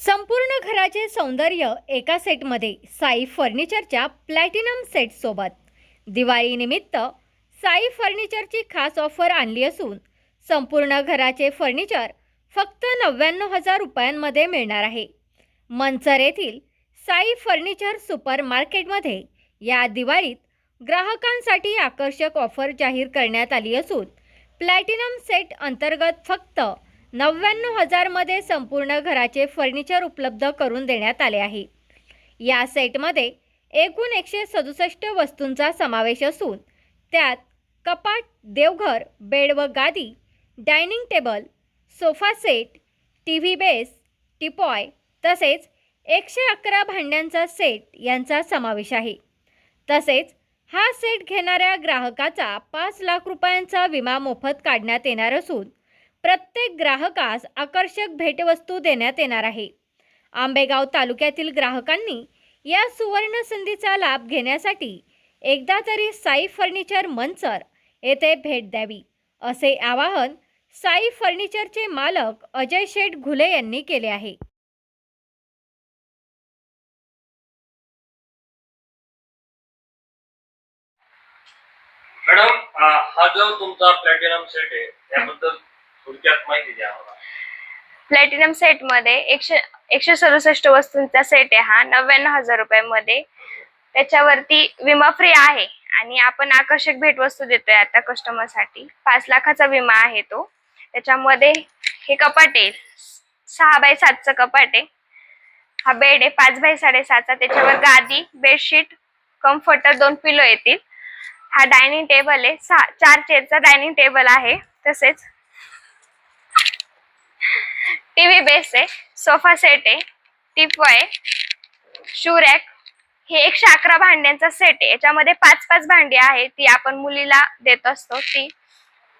संपूर्ण घराचे सौंदर्य एका सेटमध्ये साई फर्निचरच्या प्लॅटिनम सेटसोबत. दिवाळीनिमित्त साई फर्निचरची खास ऑफर आणली असून संपूर्ण घराचे फर्निचर फक्त नव्याण्णव हजार रुपयांमध्ये मिळणार आहे. मंचर येथील साई फर्निचर सुपर मार्केटमध्ये या दिवाळीत ग्राहकांसाठी आकर्षक ऑफर जाहीर करण्यात आली असून प्लॅटिनम सेट अंतर्गत फक्त नव्याण्णव हजारमध्ये संपूर्ण घराचे फर्निचर उपलब्ध करून देण्यात आले आहे. या सेटमध्ये एकूण एकशे सदुसष्ट वस्तूंचा समावेश असून त्यात कपाट देवघर बेड व गादी dining table sofa set T V base teapoy तसेच एकशे अकरा भांड्यांचा सेट यांचा समावेश आहे. तसेच हा सेट घेणाऱ्या ग्राहकाचा पाच लाख रुपयांचा विमा मोफत काढण्यात येणार असून प्रत्येक ग्राहकास आकर्षक भेटवस्तू देण्यात येणार आहे. आंबेगाव तालुक्यातील ग्राहकांनी या सुवर्ण संधीचा लाभ घेण्यासाठी एकदा तरी साई फर्निचर मंचर येथे भेट द्यावी असे आवाहन साई फर्निचरचे मालक अजय शेठ घुले यांनी केले आहे. मॅडम हा जो तुमचा प्लॅटिनम सेट आहे त्याबद्दल थोडक्यात माहिती द्या आम्हाला. प्लॅटिनम सेटमध्ये एकशे एकशे सदुसष्ट वस्तूंचा सेट आहे हा. नव्याण्णव हजार रुपयामध्ये. त्याच्यावरती विमा फ्री आहे आणि आपण आकर्षक भेटवस्तू देतोय आता कस्टमरसाठी. पाच लाखाचा विमा आहे तो. त्याच्यामध्ये हे कपाट आहे. सहा बाय सातचं कपाट आहे. हा बेड आहे. पाच बाय साडेसातचा. त्याच्यावर गादी बेडशीट कम्फर्टर दोन पिलो येतील. हा डायनिंग टेबल आहे. सहा चार चेअरचा डायनिंग टेबल आहे. तसेच टीव्ही बेस आहे सोफा सेट आहे टिपॉय शू रॅक. हे एकशे अकरा भांड्यांचा सेट आहे. याच्यामध्ये पाच पाच भांडी आहे ती आपण मुलीला देत असतो. ती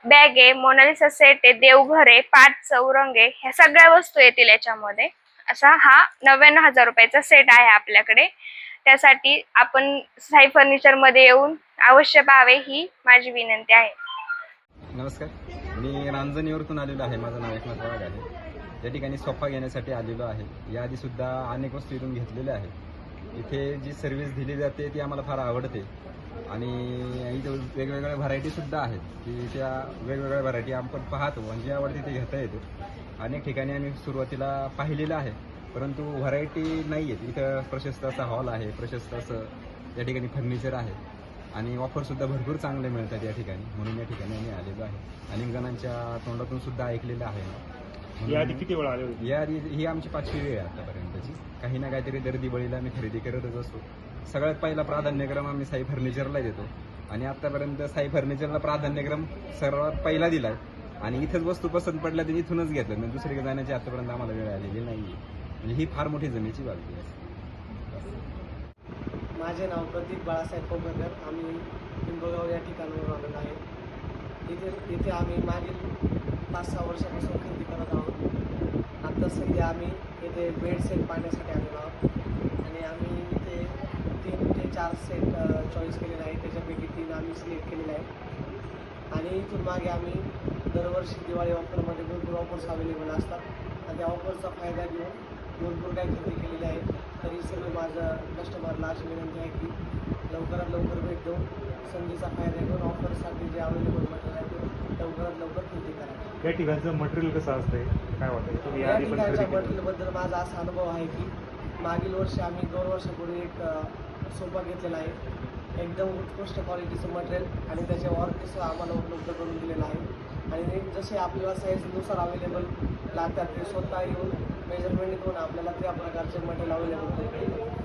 बॅग आहे मोनालिसा सेट आहे देवघर आहे पाच चौरंग आहे ह्या सगळ्या वस्तू येतील याच्यामध्ये. असा हा नव्याण्णव हजार रुपयाचा सेट आहे आपल्याकडे. त्यासाठी आपण साई फर्निचरमध्ये येऊन अवश्य पाहावे ही माझी विनंती आहे. नमस्कार. मी रांजणीवरतून आलेलो आहे. माझं नाव एकनाथ वाघ आहे या ठिकाणी सोफा घेण्यासाठी आलेलो आहे याआधी सुद्धा अनेक वस्तू इथून घेतलेल्या आहेत. इथे जी सर्व्हिस दिली जाते ती आम्हाला फार आवडते. आणि इथं वेगवेगळ्या व्हरायटी सुद्धा आहेत की त्या वेगवेगळ्या व्हरायटी आपण पाहतो. म्हणजे जी आवडते ते घेता येते. अनेक ठिकाणी आम्ही सुरुवातीला पाहिलेलं आहे परंतु व्हरायटी नाही आहेत इथं प्रशस्त असा हॉल आहे प्रशस्त असं या ठिकाणी फर्निचर आहे. आणि ऑफरसुद्धा भरपूर चांगले मिळतात या ठिकाणी. म्हणून या ठिकाणी आम्ही आलेलो आहे. अनेक जणांच्या तोंडातून सुद्धा ऐकलेलं आहे. याआधी किती वेळा आले होते? या आधी ही आमची पाचवी वेळ आहे आतापर्यंतची. काही ना काहीतरी दर दिवाळीला आम्ही खरेदी करतच असतो. सगळ्यात पहिला प्राधान्यक्रम आम्ही साई फर्निचरला देतो. आणि आतापर्यंत साई फर्निचरला प्राधान्यक्रम सर्वात पहिला दिलाय. आणि इथंच वस्तू पसंत पडल्या तर इथूनच घेतलं म्हणजे दुसरीकडे जाण्याची आतापर्यंत आम्हाला वेळ आलेली नाहीये. म्हणजे ही फार मोठी जमेची बाजू आहे. माझे नाव प्रदीप बाळासाहेब पोगरकर आम्ही पिंपळगाव या ठिकाणावर आलेलो आहे इथे इथे आम्ही मागील पाच सहा वर्षापासून खरेदी करत आहोत. आता सध्या आम्ही इथे बेड सेट पाहण्यासाठी आलेलो आहोत. आणि आम्ही इथे तीन ते चार सेट चॉईस केलेले आहे त्याच्यापैकी तीन आम्ही सिलेक्ट केलेले आहे आणि इथून मागे आम्ही दरवर्षी दिवाळी ऑफरमध्ये भरपूर ऑफर्स अवेलेबल असतात. आणि त्या ऑफरचा फायदा घेऊन भरपूर काही खरेदी केलेली आहे तरी सर्व माझं कस्टमरला अशी विनंती आहे की लवकरात लवकर भेट देऊन संधीचा फायदा घेऊन ऑफरसाठी जे अवेलेबल मटेरियल आहे ते लवकरात लवकर खरेदी करा या ठिकाणचं मटेरियल कसं असतंय? काय वाटतं तुम्ही या पण ठिकाणच्या खरेदी केलं. मटेरियलबद्दल माझा असा अनुभव आहे की मागील वर्षी आम्ही दोन वर्षापूर्वी एक अ, सोफा घेतलेला आहे. एकदम उत्कृष्ट क्वालिटीचं मटेरियल आणि त्याचे वॉरंटीसुद्धा आम्हाला उपलब्ध करून दिलेलं आहे. आणि जसे आपल्याला साईजनुसार अवेलेबल लागतात ते स्वतः येऊन मेजरमेंट घेऊन आपल्याला त्या प्रकारचे मटेरियल अवेलेबल करून देतात.